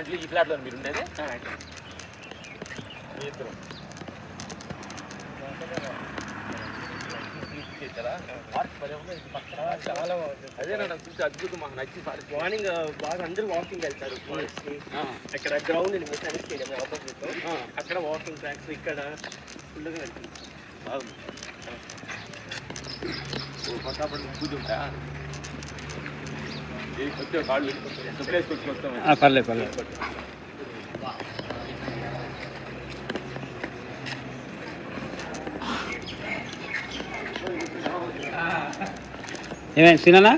దాంట్లో ఈ ఫ్లాట్లో మీరు ఉండేది ఇద్దరు. మార్నింగ్ బాగా అందరూ వాకింగ్ వెళ్తారు అక్కడ గ్రౌండ్ ఆపోజిట్ ఆ, అక్కడ వాకింగ్ ట్రాక్స్ ఇక్కడ ఫుల్గా వెళ్తుంది బాగుంది. ఓ పక్కాపడి పూజ ఉంటా ఇది వచ్చే కాళ్ళు వెళ్ళిపోతాయి ఎంత ప్లేస్కి వచ్చి వస్తాం పర్లేదు పర్లేదు. ఏమైనా తిననా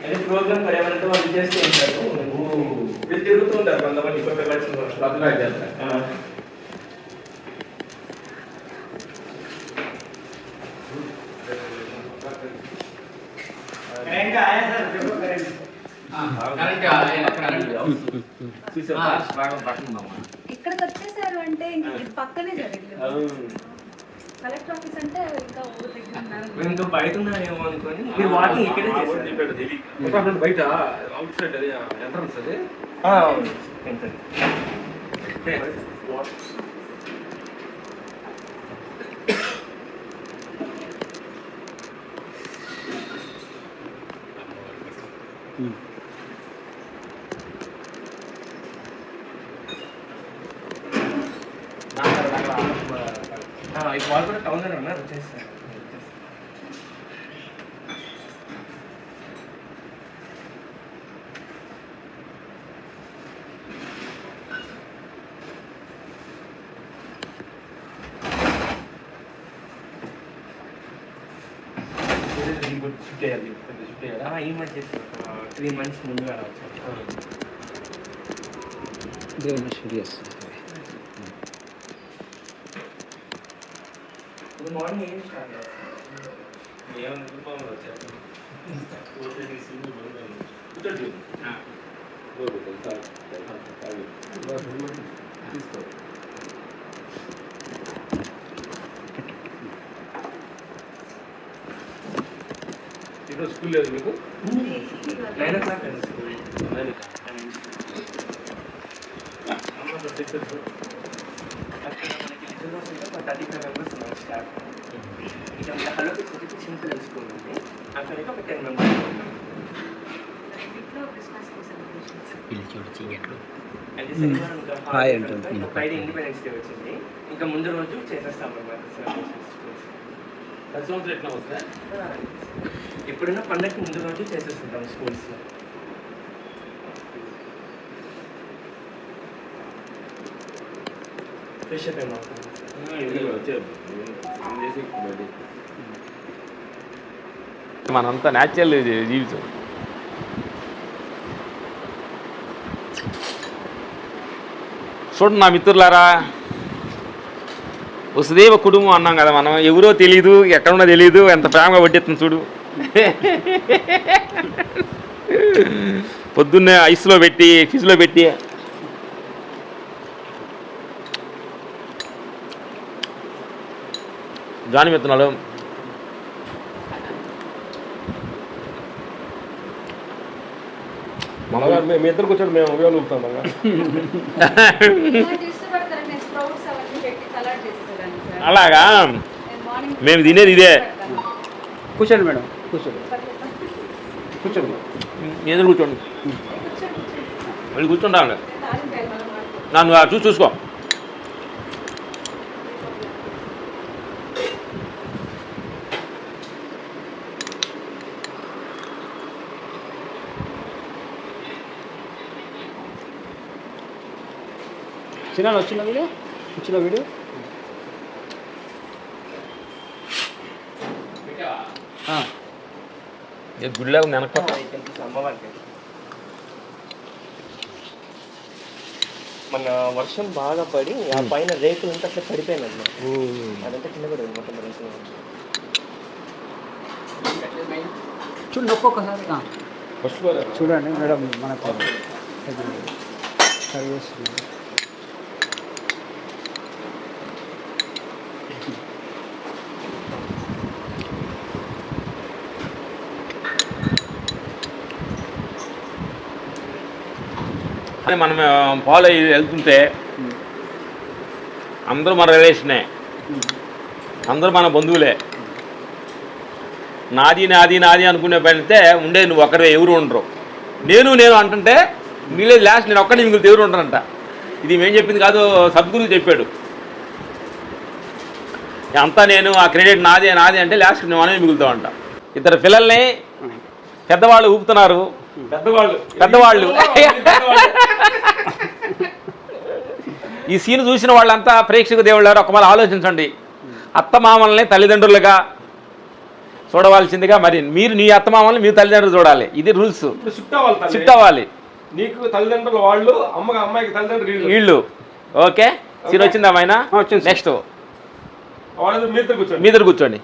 అదే ప్రోగ్రామ్ పర్యావరణంతో వాళ్ళు చేస్తూ ఉంటారు వీళ్ళు తిరుగుతూ ఉంటారు కొంతమంది కలిసి బాగా పడుతుందమ్మా ఇక్కడికి వచ్చేసారు అంటే పక్కనే జరిగింది కలెక్టర్ ఆఫీస్ అంటే ఇంకా ఊరు దగ్గర ఉన్నారు ఇంకా బయట ఉన్నారేమో అనుకొని మీరు వాకింగ్ ఇక్కడే చేశారు. బయట అవుట్ సైడ్ అది ఎంట్రన్స్ అది. ఈ వాళ్ళు కూడా టౌన్ ఉన్నారు వచ్చేస్తారు షిఫ్ట్ అయ్యాలి షిఫ్ట్ ఈ మధ్య త్రీ మంత్స్ ముందుగా వచ్చారు సీరియస్ ఇప్పుడు మార్నింగ్ ఏం స్టార్ట్ ఏమైనా రూపంలో వచ్చారు కూర్చోండి ఓకే, తెలుసా? తీసుకో ఈరోజు స్కూల్ లేదు మీకు నైన్ ఓ క్లాక్ కదా స్కూల్ అక్కడ మనకి లిటిల్ రోజ్లో ఒక థర్టీ ఫైవ్ మెంబర్స్ ఉన్నారు స్టాఫ్ ఇక వచ్చి సింపుల్ స్కూల్ ఉంది అక్కడికి ఒక టెన్ మెంబర్స్ ఉన్నాం హాయ్ అంటుంది. ఫ్రైడే ఇండిపెండెన్స్ డే వచ్చింది. ఇంకా ముందు రోజు చేసేస్తాం సెలబ్రేషన్స్ వస్తుందా? ఇప్పుడున్న పండగకి ముందు రోజు చేసేస్తుంటాం స్కూల్స్లో ఫ్రెష్ అప్ మనంతా న్యాచురల్ జీవితం. చూడండి నా మిత్రులారా వసుదేవ కుటుంబం అన్నాం కదా మనం. ఎవరో తెలియదు ఎక్కడున్నా తెలియదు ఎంత ప్రేమగా వడ్డెత్తుంది చూడు. పొద్దున్నే ఐస్లో పెట్టి ఫ్రిడ్జ్లో పెట్టి జాని విత్తనాలు మీ ఇద్దరు కూర్చోండి మేము సార్ అలాగా? మేము తినేది ఇదే. కూర్చోండి మేడం కూర్చోండి. కూర్చోండి. మీ ఎదురు కూర్చోండి. మళ్ళీ కూర్చుంటాను నన్ను చూసి చూసుకో. చిన్న వచ్చిన వీడియో? వచ్చిన వీడియో? ఉంది వెనక మన వర్షం బాగా పడి ఆ పైన రేకులు అంతా అట్లా పడిపోయింది అన్నమాట. అదంతా కింద పడింది మొత్తం రేకులు చూడండి ఒక్కొక్కసారి చూడండి మేడం మనకు సర్వీస్ మనం ఫాలో అయ్యి వెళ్తుంటే అందరూ మన రిలేషనే అందరూ మన బంధువులే. నాది నాది నాది అనుకునే పెడితే ఉండేది నువ్వు ఒక్కడే ఎవరు ఉండరు. నేను నేను అంటుంటే మిగిలేదు లాస్ట్ నేను ఒక్కడిని మిగిలితే ఎవరు ఉండరంట. ఇది మేం చెప్పింది కాదు సద్గురు చెప్పాడు. అంతా నేను ఆ క్రెడిట్ నాది నాది అంటే లాస్ట్ నేను మనమే మిగులుతామంట. ఇద్దరు పిల్లల్ని పెద్దవాళ్ళు ఊపుతున్నారు. పెద్దవాళ్ళు. పెద్దవాళ్ళు. ఈ సీన్ చూసిన వాళ్ళంతా ప్రేక్షక దేవుళ్ళారు ఒక మరి ఆలోచించండి. అత్తమామల్ని తల్లిదండ్రులుగా చూడవలసిందిగా మరి మీరు నీ అత్తమామల్ని మీ తల్లిదండ్రులు చూడాలి. ఇది రూల్స్. షిఫ్ట్ అవ్వాలి నీకు తల్లిదండ్రులు వాళ్ళు అమ్మకి అమ్మాయికి తల్లిదండ్రులు వీళ్ళు. ఓకే? సీన్ వచ్చిందా ఆయన. నెక్స్ట్. మీ ఇద్దరు కూర్చోండి.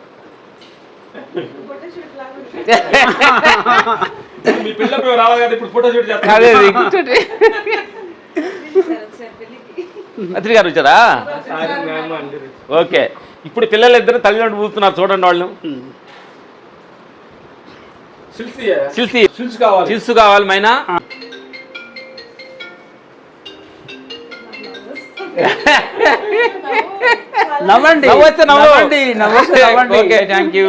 మీ పిల్ల రావాలి కదా ఇప్పుడు ఫోటో షూట్ అదే గారు వచ్చారా? సారీ మ్యామ్ అందరూ ఓకే. ఇప్పుడు పిల్లలు ఇద్దరు తల్లిదండ్రులు ఊపుతున్నారు చూడండి వాళ్ళు. సిల్సి సిల్స్. కావాలి. చిల్సు కావాలి మైనా? నవ్వండి. నవ్వండి నవ్వండి. ఓకే థ్యాంక్ యూ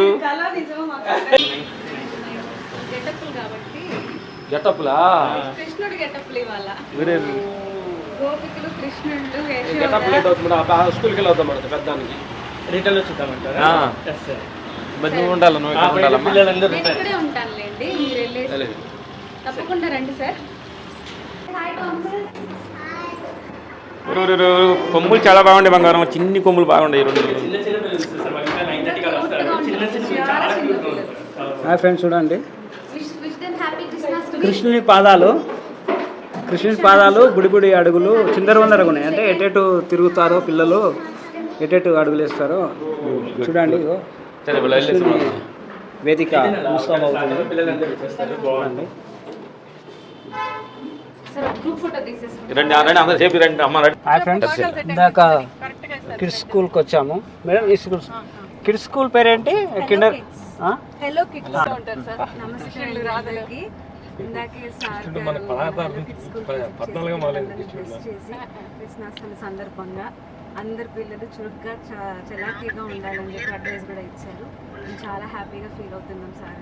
గెటప్లా? కృష్ణుడు గెటప్లు ఇవాళ వేరే గోపికలు కృష్ణుడు గెటప్ లేట్ అవుతుంది ఆ స్కూల్కి వెళ్ళి అవుతాం పెద్దానికి. రిటర్న్ వచ్చుద్దామంటారా? ఆ. ఎస్ సార్ మరి నువ్వు ఉండాలి నువ్వు ఇక్కడ ఉండాలమ్మా. పిల్లలందరూ నేను ఇక్కడే ఉంటానులేండి మీరు వెళ్ళేసి తప్పకుండా రండి సార్ ఊరు, ఊరు, ఊరు. కొమ్ములు చాలా బాగుండే బంగారం. చిన్ని కొమ్ములు బాగుండే రెండు. చిన్న చిన్న పిల్లలు చూస్తారు సార్ వాళ్ళు ఇంకా నైన్ థర్టీకి అలా వస్తారు. చిన్న చిన్న పిల్లలు చాలా క్యూట్గా ఉంటారు. హాయ్ ఫ్రెండ్స్ చూడండి. కృష్ణుని పాదాలు కృష్ణుని పాదాలు గుడి గుడి అడుగులు చిందరవందరగా ఉన్నాయి. అంటే ఎటెటు తిరుగుతారో పిల్లలు ఎటెటు అడుగులు వేస్తారో చూడండి. వేదిక ముస్తాబ్ అవుతుంది. పిల్లలందరూ వచ్చేస్తారు చూడండి. సార్ గ్రూప్ ఫోటో తీసేసుకుంటాం రండి ఆ, రండి అందరు సేపు రండి అమ్మ రండి. హాయ్ ఫ్రెండ్స్ ఇందాక కిడ్స్ స్కూల్కి వచ్చాము. మేడం ఈ స్కూల్ కిడ్స్ స్కూల్ పేరేంటి? కిండర్ హలో కిడ్స్ ఉంటారు సార్. నమస్తే రాధలకి ఇందాకే సార్ పద్నాలుగు మొదలైంది చేసి కృష్ణాష్టమి సందర్భంగా అందరు పిల్లలు చురుగ్గా చలాకీగా ఉండాలని చెప్పి అడ్వైస్ కూడా ఇచ్చారు. చాలా హ్యాపీగా ఫీల్ అవుతున్నాం సార్.